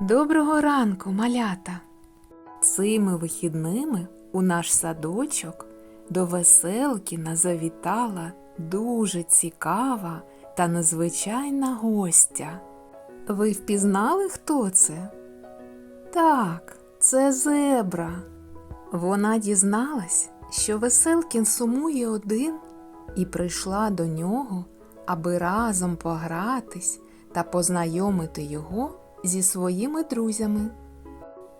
Доброго ранку, малята! Цими вихідними у наш садочок до Веселкіна завітала дуже цікава та незвичайна гостя. Ви впізнали, хто це? Так, це зебра. Вона дізналась, що Веселкін сумує один і прийшла до нього, аби разом погратись та познайомити його зі своїми друзями.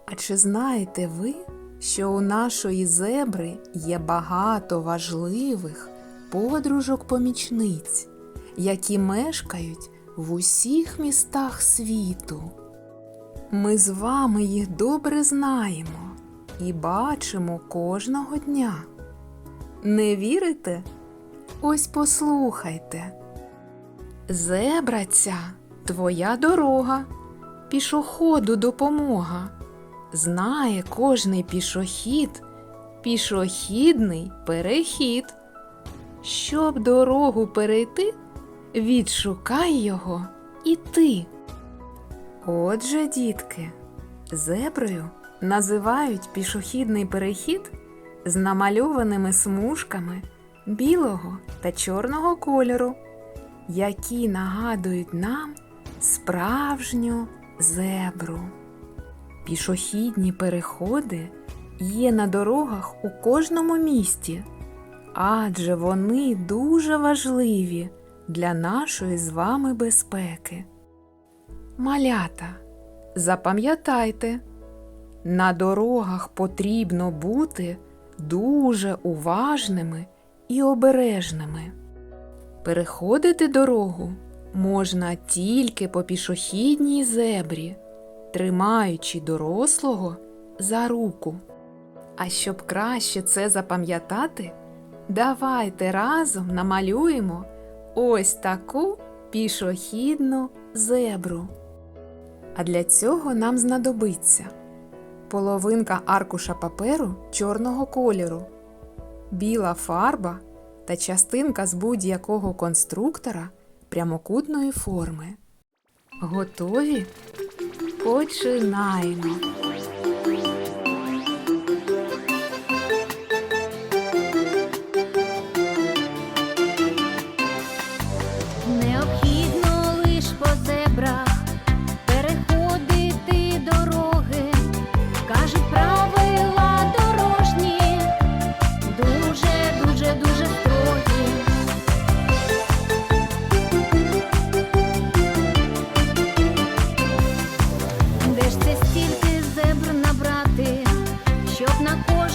А чи знаєте ви, що у нашої зебри є багато важливих подружок-помічниць, які мешкають в усіх містах світу? Ми з вами їх добре знаємо і бачимо кожного дня. Не вірите? Ось послухайте. Зебра ця твоя дорога, пішоходу допомога. Знає кожний пішохід, пішохідний перехід. Щоб дорогу перейти, відшукай його і ти. Отже, дітки, зеброю називають пішохідний перехід з намальованими смужками білого та чорного кольору, які нагадують нам справжню зебру. Пішохідні переходи є на дорогах у кожному місті, адже вони дуже важливі для нашої з вами безпеки. Малята, запам'ятайте, на дорогах потрібно бути дуже уважними і обережними. Переходити дорогу можна тільки по пішохідній зебрі, тримаючи дорослого за руку. А щоб краще це запам'ятати, давайте разом намалюємо ось таку пішохідну зебру. А для цього нам знадобиться половинка аркуша паперу чорного кольору, біла фарба та частинка з будь-якого конструктора прямокутної форми. Готові? Починаємо. Необхідно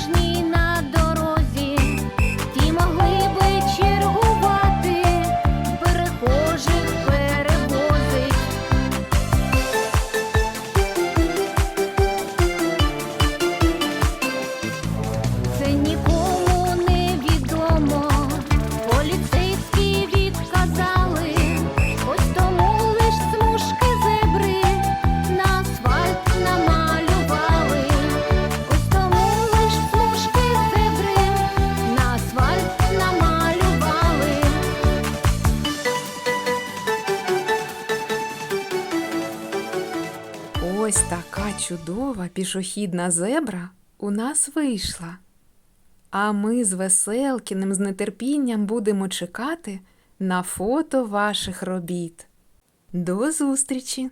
на Ось така чудова пішохідна зебра у нас вийшла. А ми з Веселкіним з нетерпінням будемо чекати на фото ваших робіт. До зустрічі!